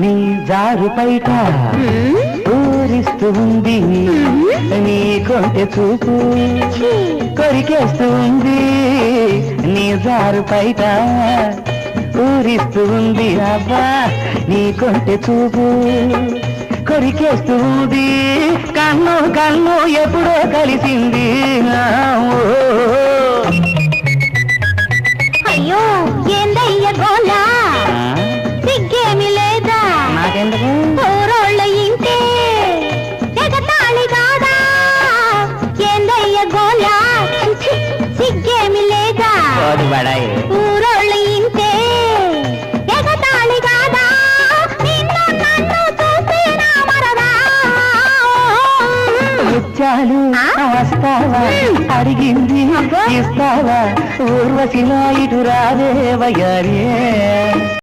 నీ జారు పైట ఊరిస్తూ ఉంది. నీ కొంటె చూపు కొరికేస్తూ ఉంది. నీ జారు పైట ఊరిస్తూ ఉంది. అబ్బా నీ కొంటె చూపు కొరికేస్తూ ఉంది. కన్ను కన్ను ఎప్పుడో కలిసింది. ఓ. అయ్యో నాకెందుకు? ఊరోళ్ళ ఇంటే ఎగతాళి కాదా ఏందయ్య గోలా? సిగ్గేమి లేదా? బడాయి ఊరోళ్ళ ఇంటే ఎగతాళి కాదా నిన్ను నన్ను చూసి నా మరదా ముత్యాలు ఆ? వస్తావా అడిగింది అబ్బా. ఇస్తావా? ఊర్వశిలా ఇటు రాదే వయ్యారే